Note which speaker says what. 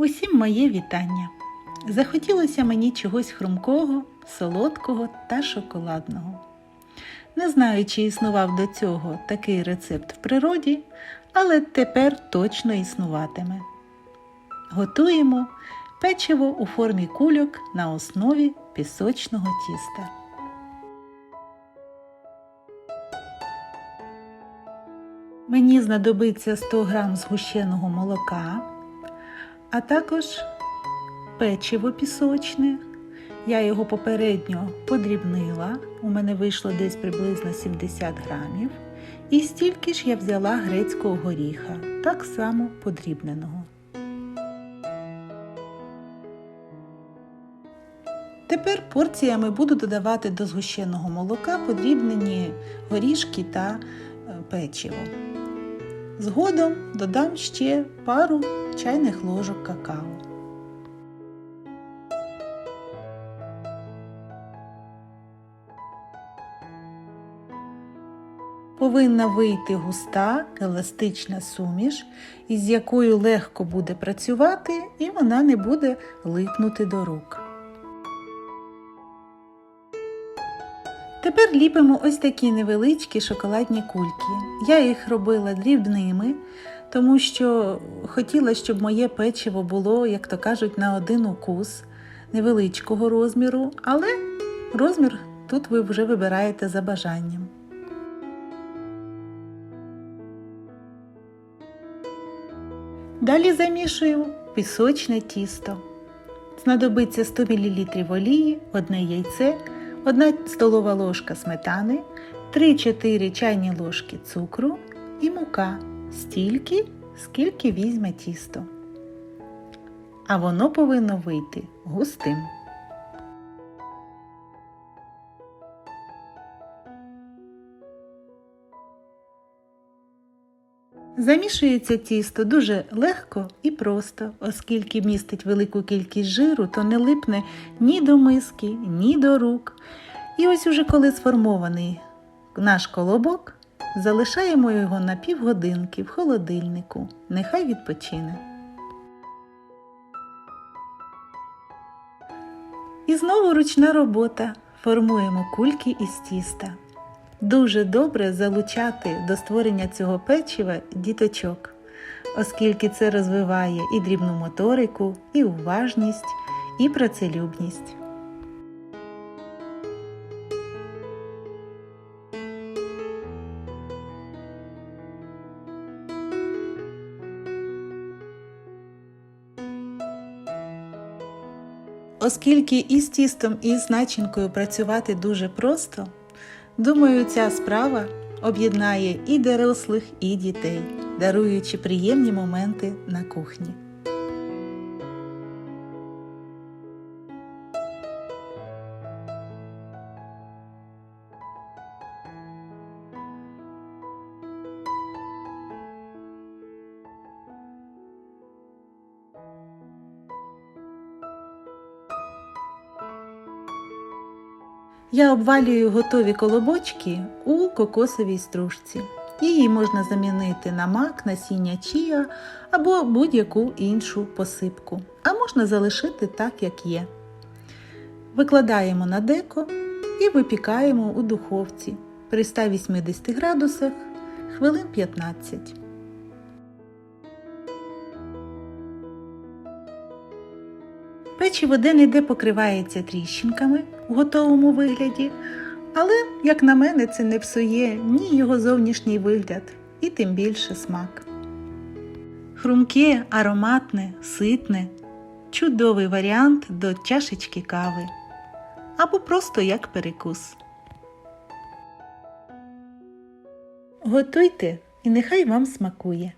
Speaker 1: Усім моє вітання. Захотілося мені чогось хрумкого, солодкого та шоколадного. Не знаю, чи існував до цього такий рецепт в природі, але тепер точно існуватиме. Готуємо печиво у формі кульок на основі пісочного тіста. Мені знадобиться 100 г згущеного молока, а також печиво пісочне. Я його попередньо подрібнила, у мене вийшло десь приблизно 70 грамів. І стільки ж я взяла грецького горіха, так само подрібненого. Тепер порціями буду додавати до згущеного молока подрібнені горішки та е, печиво. Згодом додам ще пару чайних ложок какао. Повинна вийти густа еластична суміш, із якою легко буде працювати і вона не буде липнути до рук. Тепер ліпимо ось такі невеличкі шоколадні кульки. Я їх робила дрібними, тому що хотіла, щоб моє печиво було, як то кажуть, на один укус невеличкого розміру, але розмір тут ви вже вибираєте за бажанням. Далі замішую пісочне тісто. Знадобиться 100 мл олії, одне яйце, 1 столова ложка сметани, 3-4 чайні ложки цукру і мука стільки, скільки візьме тісто. А воно повинно вийти густим. Замішується тісто дуже легко і просто, оскільки містить велику кількість жиру, то не липне ні до миски, ні до рук. І ось уже коли сформований наш колобок, залишаємо його на півгодинки в холодильнику. Нехай відпочине. І знову ручна робота. Формуємо кульки із тіста. Дуже добре залучати до створення цього печива діточок, оскільки це розвиває і дрібну моторику, і уважність, і працелюбність. Оскільки із тістом, і з начинкою працювати дуже просто, думаю, ця справа об'єднає і дорослих, і дітей, даруючи приємні моменти на кухні. Я обвалюю готові колобочки у кокосовій стружці. Її можна замінити на мак, насіння чія або будь-яку іншу посипку, а можна залишити так, як є. Викладаємо на деко і випікаємо у духовці при 180 градусах хвилин 15. Печиво де-не-де покривається тріщинками у готовому вигляді, але, як на мене, це не псує ні його зовнішній вигляд, і тим більше смак. Хрумке, ароматне, ситне, чудовий варіант до чашечки кави або просто як перекус. Готуйте і нехай вам смакує.